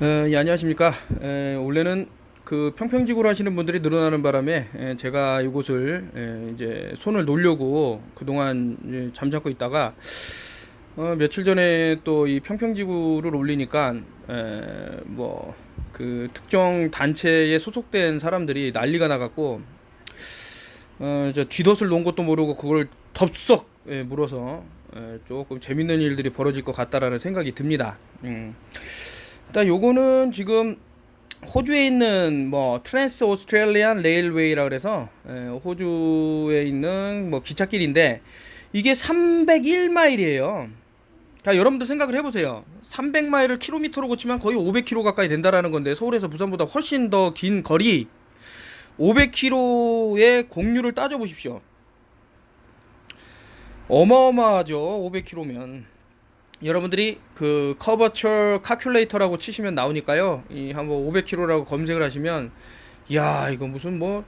에, 예, 안녕하십니까. 에, 원래는 그 평평지구를 하시는 분들이 늘어나는 바람에 에, 제가 이곳을 에, 이제 손을 놓으려고 그동안 이제 잠잡고 있다가 어, 며칠 전에 또 이 평평지구를 올리니까 뭐그 특정 단체에 소속된 사람들이 난리가 나갔고 어, 저 쥐덫을 놓은 것도 모르고 그걸 덥석 예, 물어서 예, 조금 재밌는 일들이 벌어질 것 같다라는 생각이 듭니다. 음. 일단 요거는 지금 호주에 있는 뭐 트랜스 오스트레일리안 레일웨이라 그래서 예, 호주에 있는 뭐 기찻길인데 이게 301마일이에요. 자, 여러분들 생각을 해보세요. 300마일을 킬로미터로 고치면 거의 500km 가까이 된다라는 건데 서울에서 부산보다 훨씬 더 긴 거리 500km의 공률을 따져 보십시오. 어마어마하죠. 500km면. 여러분들이 그 커버처 카큘레이터라고 치시면 나오니까요. 이 한번 500km라고 검색을 하시면 야, 이거 무슨 뭐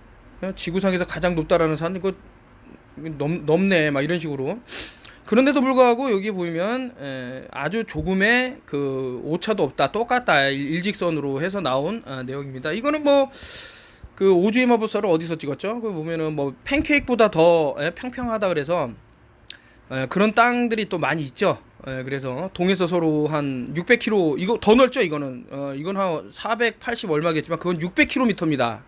지구상에서 가장 높다라는 산 이거 넘, 넘네 막 이런 식으로 그런데도 불구하고 여기 보이면 에, 아주 조금의 그 오차도 없다 똑같다 일- 일직선으로 해서 나온 아, 내용입니다 이거는 뭐 그 오주의 마법사를 어디서 찍었죠? 그 보면은 뭐 팬케이크보다 더 에, 평평하다 그래서 에, 그런 땅들이 또 많이 있죠. 에, 그래서 동에서 서로 한 600km 이거 더 넓죠 이거는 어, 이건 한 480 얼마겠지만 그건 600km입니다.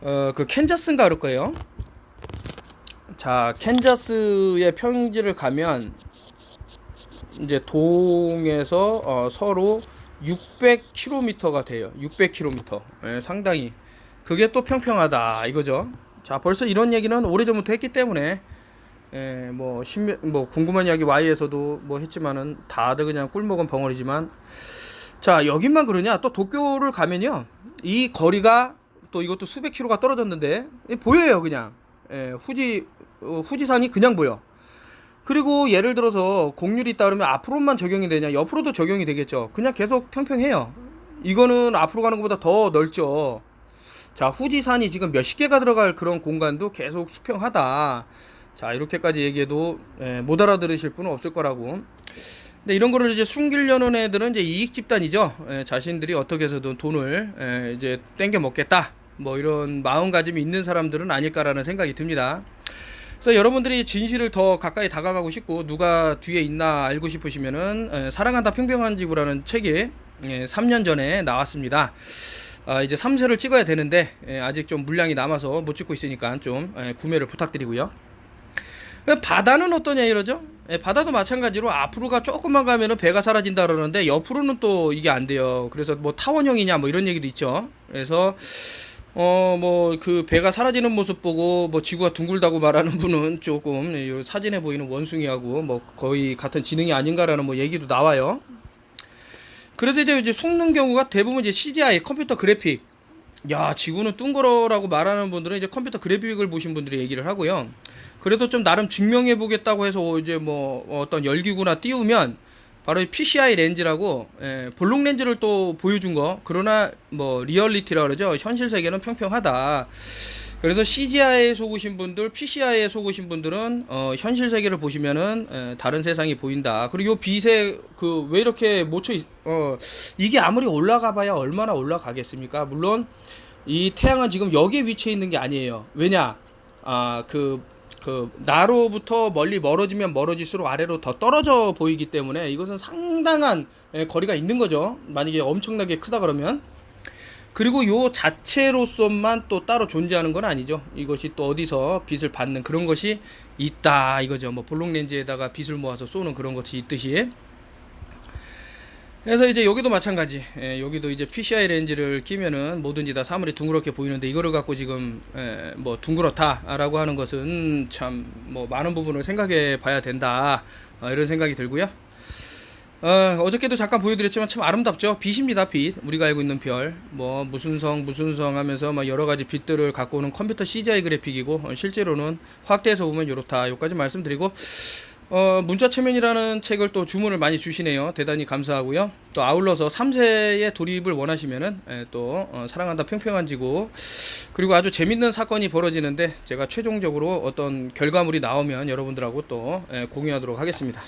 어, 그 캔자스인가 그럴 거예요. 자, 캔자스의 평지를 가면 이제 동에서 어, 서로 600km가 돼요. 600km. 예, 상당히 그게 또 평평하다 이거죠. 자, 벌써 이런 얘기는 오래전부터 했기 때문에 예, 뭐, 신명, 뭐 궁금한 이야기 Y에서도 뭐 했지만은 다들 그냥 꿀먹은 벙어리지만. 자 여긴만 그러냐? 또 도쿄를 가면요. 이 거리가 또 이것도 수백 킬로가 떨어졌는데 예, 보여요 그냥. 예, 후지 어, 후지산이 그냥 보여. 그리고 예를 들어서 공률이 있다 그러면 앞으로만 적용이 되냐? 옆으로도 적용이 되겠죠. 그냥 계속 평평해요. 이거는 앞으로 가는 것보다 더 넓죠. 자 후지산이 지금 몇십 개가 들어갈 그런 공간도 계속 수평하다 자 이렇게까지 얘기해도 예, 못 알아들으실 분은 없을 거라고 근데 이런 거를 이제 숨기려는 애들은 이제 이익 집단이죠 예, 자신들이 어떻게 해서든 돈을 예, 이제 땡겨 먹겠다 뭐 이런 마음가짐이 있는 사람들은 아닐까라는 생각이 듭니다 그래서 여러분들이 진실을 더 가까이 다가가고 싶고 누가 뒤에 있나 알고 싶으시면은 에, 사랑한다 평평한 지구라는 책이 예, 3년 전에 나왔습니다. 아, 이제 3세를 찍어야 되는데 예, 아직 좀 물량이 남아서 못 찍고 있으니까 좀 예, 구매를 부탁드리고요. 그 바다는 어떠냐 이러죠? 예, 바다도 마찬가지로 앞으로가 조금만 가면은 배가 사라진다 그러는데 옆으로는 또 이게 안 돼요. 그래서 뭐 타원형이냐 뭐 이런 얘기도 있죠. 그래서 어 뭐 그 배가 사라지는 모습 보고 뭐 지구가 둥글다고 말하는 분은 조금 이 사진에 보이는 원숭이하고 뭐 거의 같은 지능이 아닌가라는 뭐 얘기도 나와요. 그래서 이제 이제 속는 경우가 대부분 이제 CGI 컴퓨터 그래픽. 야 지구는 둥그러라고 말하는 분들은 이제 컴퓨터 그래픽을 보신 분들이 얘기를 하고요. 그래서 좀 나름 증명해 보겠다고 해서 이제 뭐 어떤 열기구나 띄우면 바로 이 PCI 렌즈라고 예, 볼록 렌즈를 또 보여준 거. 그러나 뭐 리얼리티라 그러죠. 현실 세계는 평평하다. 그래서 CGI에 속으신 분들 PCI에 속으신 분들은 어, 현실 세계를 보시면은 예, 다른 세상이 보인다. 그리고 요 빛에 그 왜 이렇게 묻혀 있, 어 이게 아무리 올라가 봐야 얼마나 올라가겠습니까? 물론 이 태양은 지금 여기에 위치해 있는 게 아니에요. 왜냐? 아그 그 나로부터 멀리 멀어지면 멀어질수록 아래로 더 떨어져 보이기 때문에 이것은 상당한 예, 거리가 있는 거죠. 만약에 엄청나게 크다 그러면 그리고 요 자체로서만 또 따로 존재하는 건 아니죠. 이것이 또 어디서 빛을 받는 그런 것이 있다 이거죠. 뭐 볼록 렌즈에다가 빛을 모아서 쏘는 그런 것이 있듯이 그래서 이제 여기도 마찬가지. 예, 여기도 이제 PCI 렌즈를 끼면은 뭐든지 다 사물이 둥그렇게 보이는데 이거를 갖고 지금 예, 뭐 둥그렇다라고 하는 것은 참 뭐 많은 부분을 생각해 봐야 된다. 어, 이런 생각이 들고요. 어, 어저께도 잠깐 보여드렸지만 참 아름답죠. 빛입니다, 빛. 우리가 알고 있는 별. 뭐 무슨 성, 무슨 성 하면서 막 여러 가지 빛들을 갖고 오는 컴퓨터 CGI 그래픽이고 어, 실제로는 확대해서 보면 이렇다. 여기까지 말씀드리고 어, 문자 체면이라는 책을 또 주문을 많이 주시네요. 대단히 감사하고요. 또 아울러서 3세의 돌입을 원하시면은 예, 또 어, 사랑한다 평평한 지구 그리고 아주 재밌는 사건이 벌어지는데 제가 최종적으로 어떤 결과물이 나오면 여러분들하고 또 예, 공유하도록 하겠습니다.